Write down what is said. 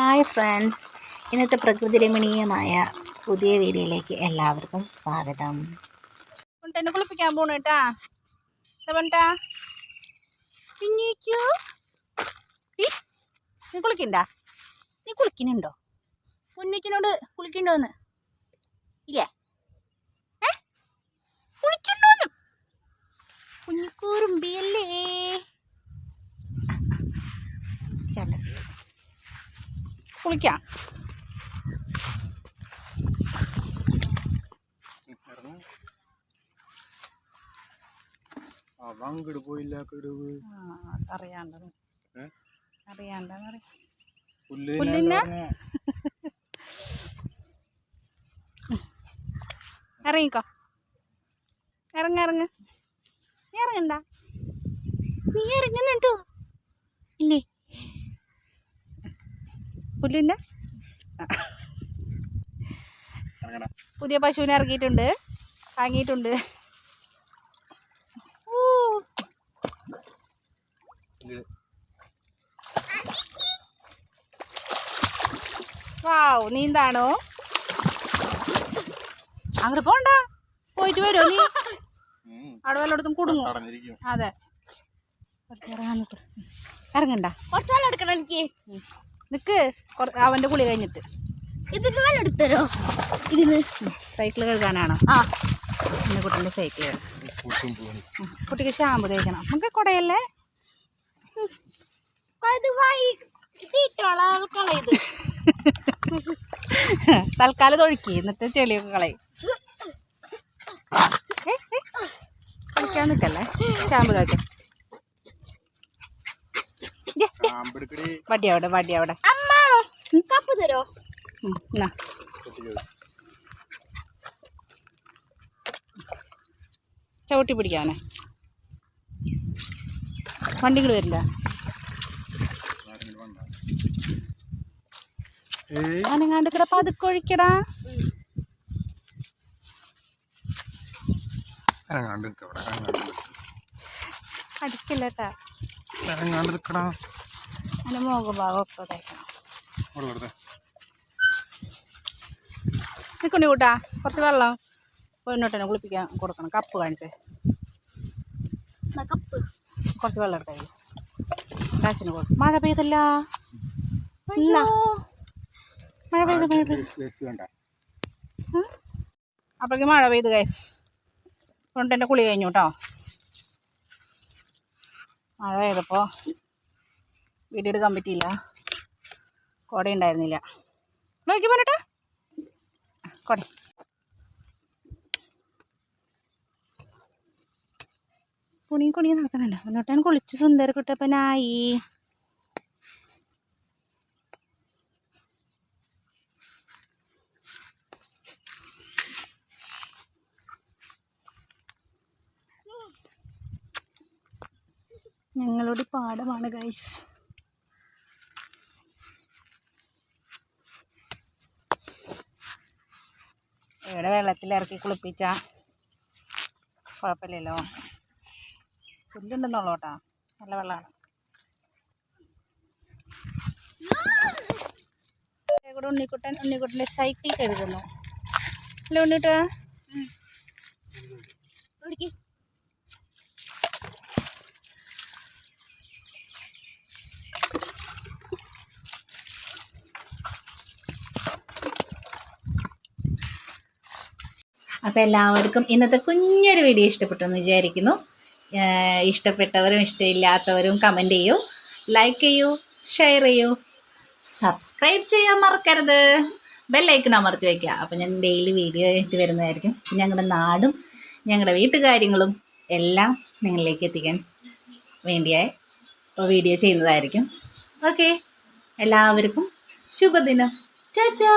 Hi friends. ഇന്നത്തെ പ്രകൃതി രമണീയമായ പുതിയ വീഡിയോയിലേക്ക് എല്ലാവർക്കും സ്വാഗതം. എന്നെ കുളിപ്പിക്കാൻ പോണു കേട്ടാ. നീ കുളിക്കണ്ട? നീ കുളിക്കുന്നുണ്ടോ? പൊന്നിക്കിനോട് കുളിക്കണ്ടോന്ന്? ഇല്ലേ? ഏ? കുളിക്കണ്ടോന്ന്? കുഞ്ഞിക്കൂറുമ്പിയല്ലേ? കുളിക്കാം. അങ്ങോട്ട് പോയില്ല കിടവ്. ഇറങ്ങിക്കോ. ഇറങ്ങ ഇറങ്ങ. നീ ഇറങ്ങണ്ട. നീ ഇറങ്ങുന്നുണ്ടോ? ഇല്ലേ? പുല്ലിന്റെ? പുതിയ പശുവിനെ ഇറക്കിയിട്ടുണ്ട്. വാങ്ങിയിട്ടുണ്ട്. വാവ് നീന്താണോ? അങ്ങോട്ട് പോണ്ട. പോയിട്ട് വരുമോ നീ. അവിടെ വല്ലയിടത്തും കുടുങ്ങും. അതെ. ഇറങ്ങണ്ട. കുറച്ച് വെള്ളം എടുക്കണം എനിക്ക്. നിക്ക്. അവന്റെ കുളി കഴിഞ്ഞിട്ട്. ഇതിന് വെള്ളം എടുത്തരോ? ഇതിന്? സൈക്കിൾ കഴുകാനാണോ. ആ. എന്റെ കുട്ടന്റെ സൈക്കിൾ കുട്ടിക്ക് ഷാമ്പു തേക്കണം. നമുക്ക് കുടയല്ലേ? തൽക്കാലം ഒഴുക്കി എന്നിട്ട് ചെളിയൊക്കെ കളയും. കളിക്കാൻ നിൽക്കല്ലേ? ഷാമ്പു തേക്കാം വടി അവിടെ വടി അവിടെ അമ്മ കപ്പ് തരോ? ചവിട്ടി പിടിക്കാനെ. വണ്ടികൾ വരില്ല. അനങ്ങാണ്ട് കിട പതുക്കൊഴിക്കടാ അനങ്ങാണ്ട് നിൽക്കവിടെ അനങ്ങാണ്ട് നിക്ക്. അടിക്കില്ലട്ടാ അനങ്ങാണ്ട് നിൽക്കടാ അതിന്റെ മുഖഭാഗം ഒക്കെ തേക്കണം. നിൽക്കണ്ടി കൂട്ടാ കുറച്ച് വെള്ളം. പൊന്നോട്ടനെ കുളിപ്പിക്കാൻ കൊടുക്കണം. കപ്പ് കാണിച്ചേ. കപ്പ്? കുറച്ച് വെള്ളം എടുത്തേ കാച്ചിന് കൊടുക്കും. മഴ പെയ്തല്ല? മഴ പെയ്ത് മഴ അപ്പോഴേക്ക് മഴ പെയ്ത് ഗൈസ് കൊണ്ട് എന്റെ കുളി കഴിഞ്ഞു കേട്ടോ മഴ പെയ്തപ്പോൾ വീഡിയോ എടുക്കാൻ പറ്റിയില്ല. കുട ഉണ്ടായിരുന്നില്ല. നോക്കി പോരട്ടെ കുട കുണിയും കുണിയും നടക്കുന്നുണ്ട്. എന്നിട്ടാണ് കുളിച്ച് സുന്ദര കുട്ടപ്പനായി. ഞങ്ങളുടെ പാടമാണ് ഗൈസ് ഇവിടെ വെള്ളത്തിൽ ഇറക്കി കുളിപ്പിച്ച. കുഴപ്പമില്ലല്ലോ. പുല്ലുണ്ടെന്നുള്ളൂ കേട്ടോ. നല്ല വെള്ളമാണ്. ഉണ്ണിക്കുട്ടൻ ഉണ്ണിക്കുട്ടന്റെ സൈക്കിൾ കഴുകുന്നു. അല്ല ഉണ്ണിട്ടാ? അപ്പോൾ എല്ലാവർക്കും ഇന്നത്തെ കുഞ്ഞൊരു വീഡിയോ ഇഷ്ടപ്പെട്ടു എന്ന് വിചാരിക്കുന്നു ഇഷ്ടപ്പെട്ടവരും ഇഷ്ടമില്ലാത്തവരും കമന്റ് ചെയ്യൂ ലൈക്ക് ചെയ്യൂ ഷെയർ ചെയ്യൂ സബ്സ്ക്രൈബ് ചെയ്യാൻ മറക്കരുത്. ബെല്ലൈക്കൺ അമർത്തി വയ്ക്കുക അപ്പോൾ ഞാൻ ഡെയിലി വീഡിയോ ആയിട്ട് വരുന്നതായിരിക്കും. ഞങ്ങളുടെ നാടും ഞങ്ങളുടെ വീട്ടുകാര്യങ്ങളും എല്ലാം നിങ്ങളിലേക്ക് എത്തിക്കാൻ വേണ്ടിയായി വീഡിയോ ചെയ്യുന്നതായിരിക്കും. ഓക്കെ എല്ലാവർക്കും ശുഭദിനം. ചാച്ചാ